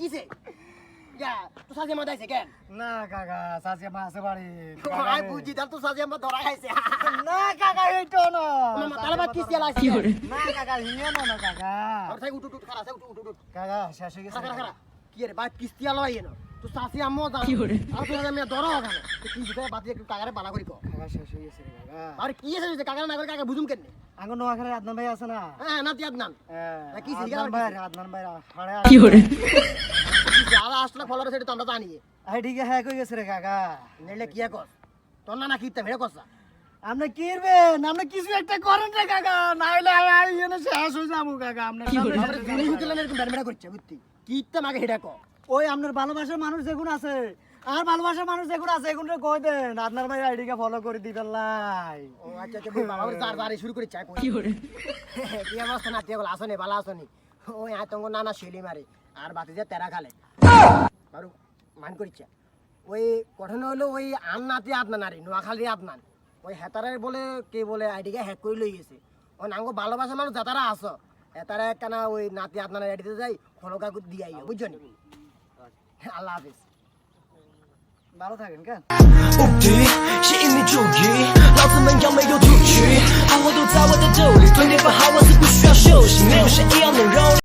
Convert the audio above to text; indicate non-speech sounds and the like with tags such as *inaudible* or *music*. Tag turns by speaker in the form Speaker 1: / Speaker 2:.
Speaker 1: কিসে ইয়া তো সাজে মা দাইছে কেন?
Speaker 2: না কাকা চাচি মা আছে বাড়ি
Speaker 1: আই বুঝি তার তো সাজে মা ধরা
Speaker 2: না কাকা এইটো না।
Speaker 1: মামা তাহলে বা কিসে লাইছে
Speaker 2: না কাকা না না কাকা।
Speaker 1: আর তাই উঠ উঠ খারা উঠ উঠ উঠ
Speaker 2: কাকা শেষ হয়ে গেছে।
Speaker 1: খারা খারা কি রে বাত কিস্তিয়া আইয়ে না তো সাসি আম্মু জান আর তো আমি ধরা ওখানে কি বাতি একটু কাকারে বালা করি কো।
Speaker 2: কাকা শেষ হয়ে গেছে
Speaker 1: আর কি এসে যে কাকারে না করে কাকা বুঝুম কেন?
Speaker 2: আঙ্গ নোয়াখালী আদনান ভাই আছে না।
Speaker 1: হ্যাঁ না
Speaker 2: হ্যাঁ,
Speaker 1: কি
Speaker 2: ভাই আদনান ভাই হাড়ে
Speaker 3: কি
Speaker 1: আসলে ফলোয়ার সেটা তো আমরা জানি
Speaker 2: ঠিক হ্যাঁ কই গেছে রে কাকা।
Speaker 1: নেলে কি কর তোর না না কি তেমে কসা
Speaker 2: আপনি কি করবেন আপনি কিছু একটা করেন রে কাকা। না হলে আমি শেষ হয়ে যাব কাকা।
Speaker 1: আমরা জুনি হুকিলে এরকম বেড়া করছে বুঝতি কি তেম আগে হেডা কর
Speaker 2: ওই আপনার ভালোবাসার মানুষ যেগুন আছে আর ভালোবাসার মানুষ যেগুন আছে এগুন কই দেন? আপনার ভাই আইডি কে ফলো করে দিবেন লাই।
Speaker 1: ও আচ্ছা আচ্ছা বাবা জার জারে শুরু করে চাই
Speaker 3: কি hore
Speaker 1: কি অবস্থা না তুই আসনে ভালো আসনি। ওই আতঙ্গ নানা শিলি মারে আর বাতি যে তেরা খালে। বারু মান করিচ্ছে। ওই ঘটনা হলো ওই আন নাতি আপনার নারী নোয়াখালী আপনার ওই হেতারে বলে কে বলে আইডি আইডিকে হ্যাক করে লই গেছে। ওই নাঙ্গ ভালোবাসা মানুষ যাতারা আস হেতারে কেনা ওই নাতি আপনার আইডিতে যাই ফলকা দিয়ে আইও বুঝছ নি? *laughs* আল্লাহ হাফিজ।
Speaker 2: ভালো থাকেন কেন?